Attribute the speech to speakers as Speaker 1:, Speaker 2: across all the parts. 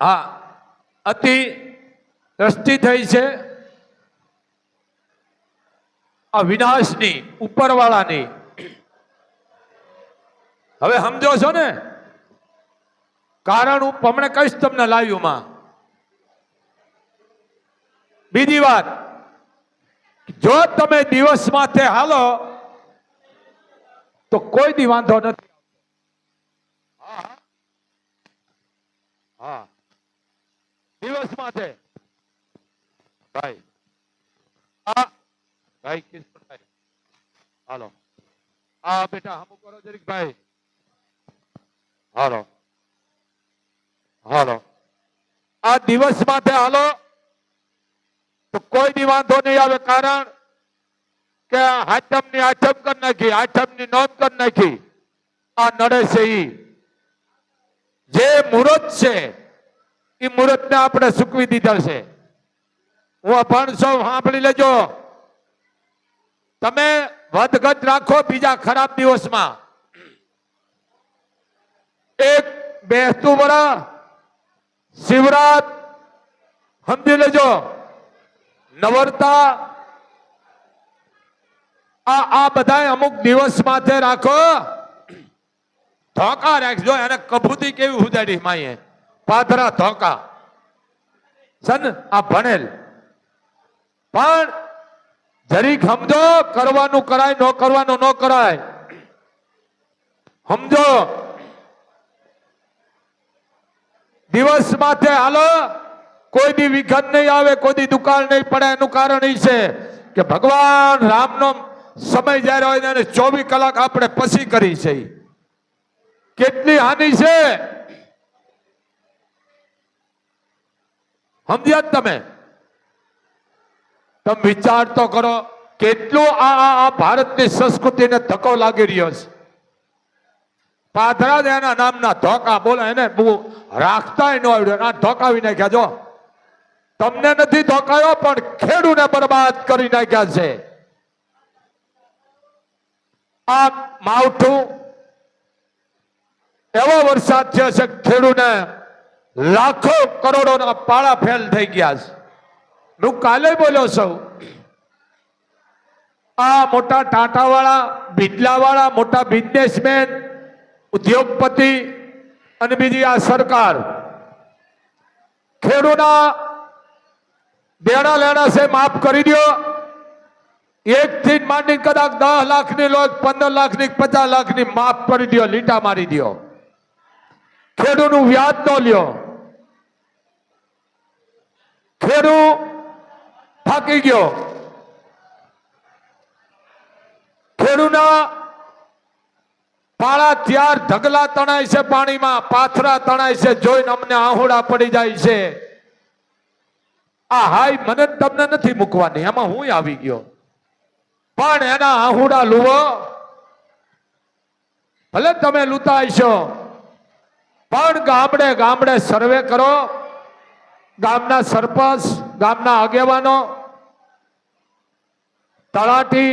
Speaker 1: હા અતિ દ્રષ્ટિ થઈ છે. આ વિનાશની ઉપરવાળાની. હવે સમજો છો ને? કારણ હું હમણે કહીશ તમને લાઈવમાં. બીજી વાત જો તમે દિવસ માથે હાલો તો કોઈ દી વાંધો નથી. હા, હા. હા દિવસ માથે ભાઈ આ ભાઈ કિશોરભાઈ હાલો આ બેટા હમુ કરો જરીક ભાઈ હાલો હાલો આ દિવસ માથે હાલો તો કોઈ દી વાંધો નહીં આવે કારણ કે આઠમની આઠમ કરી નાખી આઠમની નોંધ કરી નાખી આ નડે છે ઈ જે મુહૂર્ત છે એ મુહૂર્ત ને આપણે સૂકવી દીધા છે. હું અભણ સૌ સાંભળી લેજો. તમે વધઘટ રાખો બીજા ખરાબ દિવસમાં. એક બેસતું વરા, શિવરાત, સમજી લેજો. નવરતા, આ આ બધા અમુક દિવસ માથે રાખો. ધોકા રાખજો, એને કભૂતી કેવી ઉદાડી માઈએ. પાથરા ધોકા. સન, આ ભણેલ. પણ જરીક સમજો કરવાનું કરાય, ન કરવાનું ન કરાય. સમજો દિવસ માથે હાલો, કોઈ દી વિઘન નહીં આવે, કોઈ દી દુકાળ નહીં પડે, એનું કારણ એ છે કે ભગવાન રામનો સમય જ્યારે હોય ને ચોવીસ કલાક આપણે પછી કરી છે કેટલી હાનિ છે? સમજ્યા તમે? તમે વિચાર તો કરો, કેટલું આ આ ભારતની સંસ્કૃતિને ધક્કો લાગી રહ્યો છે. પાધરા એના નામના ધોકા, બોલો એને બહુ રાખતા ન આવડ્યો આ ધોકાવી નાખ્યા, જો. તમને નથી ધોકાયો, પણ ખેડૂને બરબાદ કરી નાખ્યા છે. આ માવઠું એવો વરસાદ થયો છે ખેડૂને લાખો કરોડોના પાળા ફેલ થઈ ગયા છે. હું કાલે બોલ્યો છું, આ મોટા ટાટા વાળા બિજલા વાળા મોટા બિઝનેસમેન ઉદ્યોગપતિ અને બીજી આ સરકાર ખેડૂના દેણા લેણા છે, માફ કરી દો. એક થી માંડી કદાચ દસ લાખની લો પંદર લાખની, પચાસ લાખની માફ કરી દો, લીટા મારી દો. ખેડૂનું વ્યાજ ન લ્યો. ખેડૂ થાકી ગયો. ખેડૂના પાળા ત્યાર ઢગલા તણાય છે પાણીમાં, પાથરા તણાય છે, જોઈને અમને આહુડા પડી જાય છે. આ હાય મને તમને નથી મૂકવાની એમાં હું આવી ગયો. પણ એના આહુડા લુવો, ભલે તમે લૂતા છો, પણ ગામડે ગામડે સર્વે કરો. ગામના સરપંચ, ગામના આગેવાનો તળાટી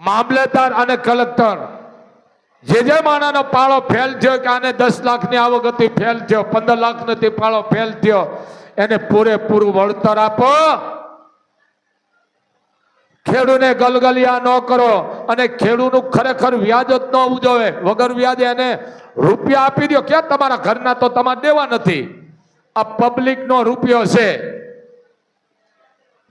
Speaker 1: મામલતદાર અને કલેક્ટર. જે જે માણાનો પાળો ફેલ થયો કે આને દસ લાખની આવક હતી, ફેલ થયો, પંદર લાખ નથી પાળો ફેલ થયો, એને પૂરેપૂરું વળતર આપો. ખેડૂને ગલગલિયા ન કરો અને ખેડૂનું ખરેખર વ્યાજ જ ન ઉજવે. વગર વ્યાજે એને રૂપિયા આપી દો ક્યાં તમારા ઘરના તો તમારે દેવા નથી. આ પબ્લિક નો રૂપિયો છે.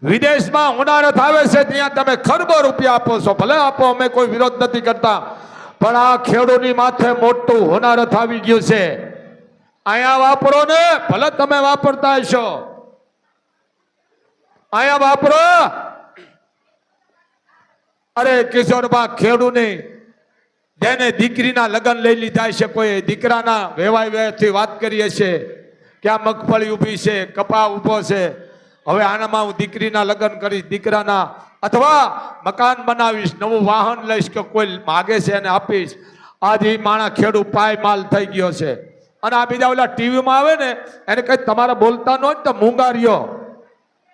Speaker 1: વિદેશમાં હોનારત આવે છે ત્યાં તમે ખરબો રૂપિયા આપો છો. ભલે આપો, અમે કોઈ વિરોધ નથી કરતા. પણ આ ખેડૂની માથે મોટું હોનારત આવી ગયું છે. અહીંયા વાપરો ને, ભલે તમે વાપરતા હશો. અહીંયા વાપરો. અરે કિશોરબા ખેડૂની જેને દીકરીના લગ્ન લઈ લીધા છે, કોઈ દીકરાના વેવાય વેથી વાત કરીએ છે આ મગફળી ઊભી છે કપા ઊભો છે. હવે આનામાં હું દીકરીના લગ્ન કરીશ, દીકરાના અથવા મકાન બનાવીશ, નવું વાહન લઈશ કે કોઈ માગે છે એને આપીશ. આજે માણા ખેડૂ પાય માલ થઈ ગયો છે. અને આ બીજા ઓલા ટીવીમાં આવે ને, એને કઈ તમારે બોલતા ન હોય તો મૂંગા રહ્યો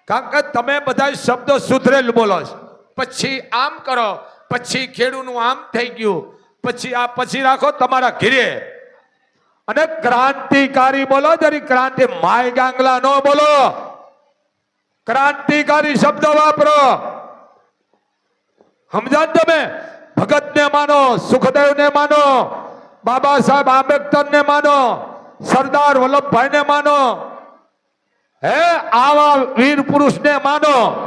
Speaker 1: કારણ કે તમે બધા શબ્દો સુધરેલ બોલો પછી આમ કરો, પછી ખેડૂનું આમ થઈ ગયું. પછી આ, પછી રાખો તમારા ઘીરે. અને ક્રાંતિકારી બોલો જરી ક્રાંતિ માય ગાંગલા નો બોલો. ક્રાંતિકારી શબ્દ વાપરો. સમજા તમે? ભગત ને માનો સુખદેવ ને માનો, બાબા સાહેબ આંબેડકર ને માનો, સરદાર વલ્લભભાઈ ને માનો, હે, આવા વીર પુરુષ ને માનો.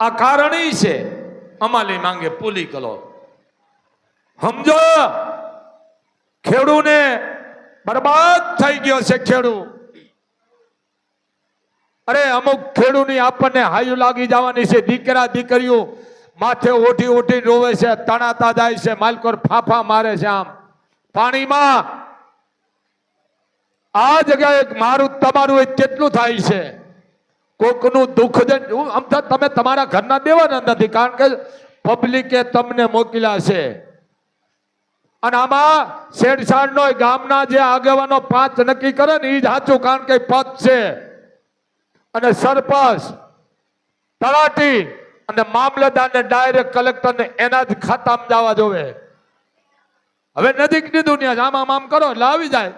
Speaker 1: આ કારણ છે. અમાલી માંગે પુલી કલો. સમજો? ખેડૂને બરબાદ થઈ ગયો છે ખેડૂ. અરે, અમુક ખેડૂની આપણને હાયુ લાગી જવાની છે. દીકરા, દીકરીઓ માથે ઓઠી ઓઠી રોવે છે, તણાતા જાય છે, માલકોર ફાફા મારે છે આમ. પાણીમાં આ જગ્યાએ મારું, તમારું કેટલું થાય છે? કોકનું દુઃખ આમ તો તમે તમારા ઘરના દેવાના નથી, કારણ કે પબ્લિકે તમને મોકલ્યા છે. અને આમાં શેરશાળ નો ગામના જે આગેવાનો પાંચ નક્કી કરે ને એ જ સાચું કારણ કે પદ છે. અને સરપંચ, તલાટી અને મામલતદારને ડાયરેક્ટ કલેક્ટરને એના જ ખાતામાં જવા જોવે. હવે નજીકની દુનિયા આમ આમ કરો એટલે આવી જાય.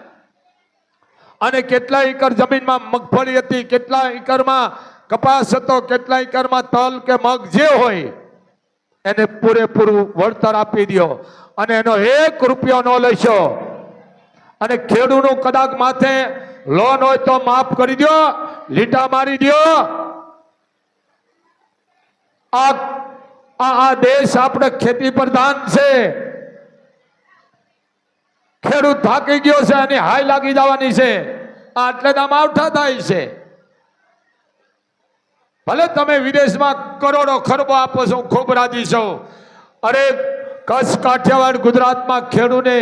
Speaker 1: અને કેટલા એકર જમીનમાં મગફળી હતી, કેટલા એકરમાં કપાસ હતો, કેટલા એકરમાં તલ કે મગ જે હોય, એને પૂરેપૂરું વળતર આપી દો અને એનો એક રૂપિયો ન લેશો. અને ખેડૂતનું કદાચ માથે લોન હોય તો માફ કરી દો લીટા મારી દો આ આ દેશ આપણે ખેતી પ્રધાન છે. ખેડૂત થાકી ગયો છે અને હાઈ લાગી જવાની છે. આ એટલે દામ આવઠા થાય છે. ભલે તમે વિદેશમાં કરોડો ખરબો આપો છો, ખૂબ રાજી છો. અરે કચ્છ કાઠિયાવાડ ગુજરાતમાં ખેડૂને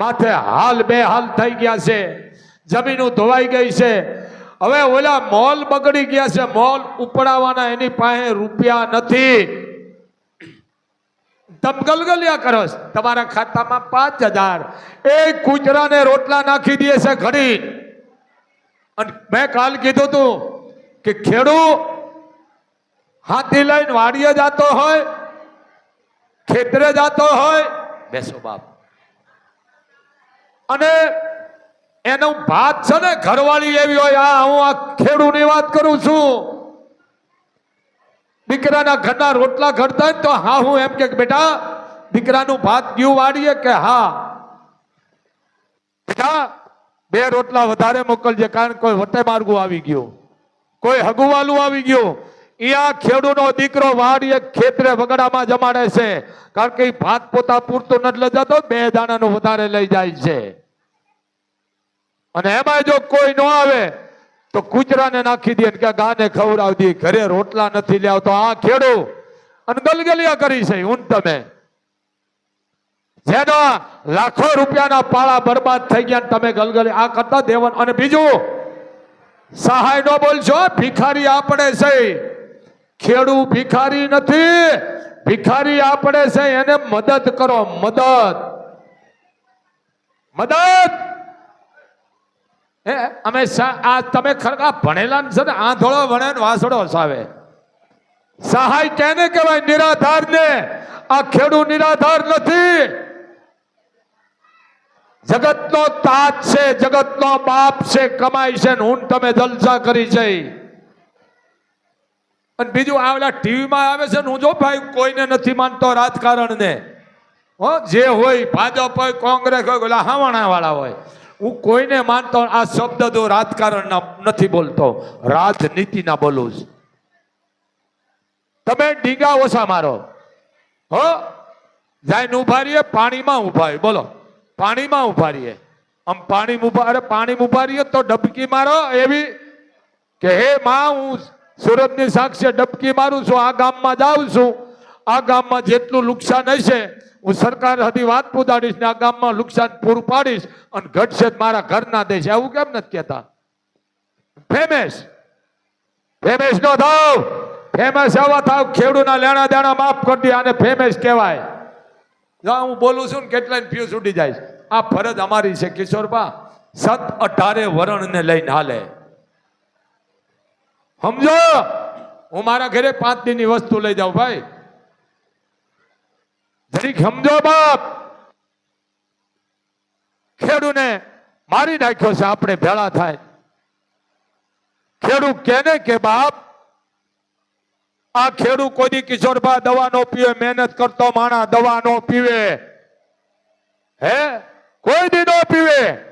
Speaker 1: માથે હાલ બેહાલ થઈ ગયા છે. જમીનો ધોવાઈ ગઈ છે. હવે ઓલા મોલ બગડી ગયા છે. મોલ ઉપડાવવાના એની પાસે રૂપિયા નથી. તમ ગલગલિયા કરો તમારા ખાતામાં પાંચ હજાર. એ કૂતરાને રોટલા નાખી દે છે ઘડી. અને મેં કાલ કીધું તું કે ખેડૂત હાથી લઈને વાડીએ જાતો હોય ખેતરે જાતો હોય બેસો બાપ. અને એનો ભાત છે ને ઘરવાળી એવી હોય આ હું આ ખેડૂની વાત કરું છું. દીકરાના ઘરના રોટલા ઘડતા હોય ને તો હા હું એમ કે બેટા દીકરાનું ભાત ગયું વાળીએ કે હા. બેટા બે રોટલા વધારે મોકલજે કારણ કોઈ વટે માર્ગું આવી ગયું. કોઈ હગુવાલું આવી ગયું. અહીંયા ખેડૂનો દીકરો વાડીએ ખેતરે વગડામાં જમાડે છે. કારણ કે ભાત પોતા પૂરતું નથી લઈ જતો બે દાણાનું વધારે લઈ જાય છે. અને એમાં જો કોઈ ન આવે, તો કૂતરાને નાખી દે કે ગાને ખવડાવી ઘરે રોટલા નથી લે તો આ ખેડૂ અને ગલગલિયા કરી છે ઊન તમે. જેના લાખો રૂપિયાના પાળા બરબાદ થઈ ગયા તમે ગલગલી આ કરતા દેવન. અને બીજું, સહાય નો બોલશો, ભિખારી આપણે છે. ખેડૂ ભિખારી નથી. ભિખારી આપણે છે એને મદદ કરો, મદદ. મદદ. હે, અમે આ તમે ખરેખર ભણેલા છે ને, આંધળો ભણે ને વાસડો સાવે સહાય કેને કહેવાય? નિરાધાર ને આ ખેડૂ નિરાધાર નથી. જગતનો તાત છે, જગતનો બાપ છે, કમાય છે ને હું તમે જલસા કરી છે. અને બીજું આ ઓલા ટીવીમાં આવે છે ને હું જો ભાઈ, કોઈને નથી માનતો રાજકારણને. હો, જે હોય, ભાજપ હોય, કોંગ્રેસ હોય, ઓલા હાવાણા વાળા હોય, હું કોઈને માનતો આ શબ્દ તો રાજકારણ નથી બોલતો, રાજનીતિના બોલું છું. તમે ડીંગા ઓછા મારો. હો જાય ઊભા રહીએ પાણીમાં ઊભા બોલો, પાણીમાં ઊભા રહીએ આમ પાણી ઊભા, અરે પાણી ઊભા રહીએ તો ડબકી મારો એવી કે, હે, માં, હું સુરતની સાક્ષી ડબકી મારું છું, આ ગામમાં જાઉં છું. આ ગામમાં જેટલું નુકસાન હશે, હું સરકાર હતી વાત પૂતાડીશ ને આ ગામમાં નુકસાન પૂરું પાડીશ અને ઘટશે મારા ઘરના દેશ. આવું કેમ નથી કહેતા? ફેમેશ ફેમેશ નો થાવ ફેમસ આવા થાવ, ખેડૂના લેણા દેણા માફ કરી દે આને ફેમસ કહેવાય. જો હું બોલું છું ને કેટલાય ફ્યુઝ ઉડી જાય આ ફરજ અમારી છે, કિશોરબા. સત અઢારે વરણને લઈને હાલે. સમજો? હું મારા ઘરે પાંચ દિનની વસ્તુ લઈ જાઉં, ભાઈ. જરીક સમજો બાપ. ખેડૂને મારી નાખ્યો છે, આપણે ભેળા થાય. ખેડૂ કેને કે બાપ, આ ખેડૂ કોઈ કિશોરભા દવા નો પીવે, મહેનત કરતો માણા દવા નો પીવે. હે? કોઈ દી નો પીવે.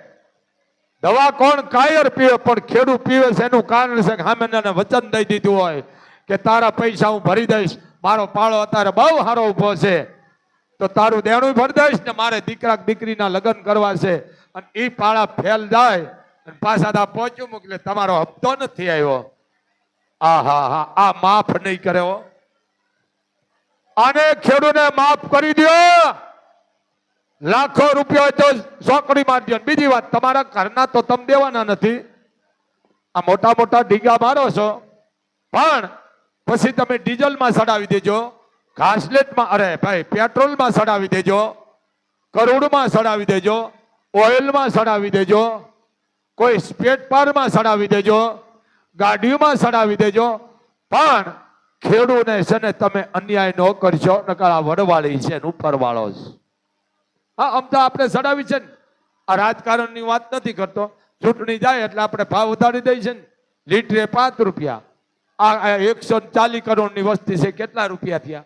Speaker 1: દવા કોણ કાયર પીવે, પણ ખેડૂત પીવે છે એનું કારણ છે કે સામેનાને વચન દઈ દીધું હોય કે તારા પૈસા હું ભરી દઈશ, મારો પાળો અત્યારે બહુ સારો ઊભો છે. તો તારું દેણું ભરી દઈશ ને મારે દીકરા દીકરીના લગ્ન કરવા છે. અને એ પાળા ફેલ જાય અને પાછા તા પહોંચ્યું મોકલે તમારો હપ્તો નથી આવ્યો. આ હા હા આ માફ નહીં કર્યો અને ખેડૂને માફ કરી દ્યો. લાખો રૂપિયા તો સોકડી મારજો બીજી વાત, તમારા ઘરના તો તમે દેવાના નથી. આ મોટા મોટા ઢીગા મારો છો. પણ પછી તમે ડીઝલમાં સડાવી દેજો, ઘાસલેટમાં, અરે ભાઈ, પેટ્રોલમાં સડાવી દેજો, કરોડમાં સડાવી દેજો, ઓઇલમાં સડાવી દેજો, કોઈ સ્પેટ પારમાં સડાવી દેજો, ગાડીઓમાં સડાવી દેજો. પણ ખેડૂને છે ને તમે અન્યાય ન કરશો, નકાર આ વડવાળી છે ને ઉપરવાળો છે. આમ તો આપણે ચડાવી છે ને, આ રાજકારણની વાત નથી કરતો. ચૂંટણી જાય એટલે આપણે ભાવ વધારી દઈ છે ને. લીટરે પાંચ રૂપિયા. આ એકસો ચાલીસ કરોડની વસ્તી છે, કેટલા રૂપિયા થયા?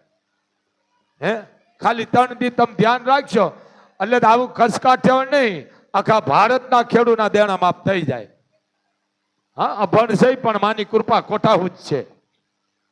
Speaker 1: હે? ખાલી ત્રણ દી તમે ધ્યાન રાખશો એટલે આવું ખસકાઠ્યો નહીં, આખા ભારતના ખેડૂના દેણા માફ થઈ જાય. હા, અભણ છે પણ માની કૃપા કોઠાહૂત છે.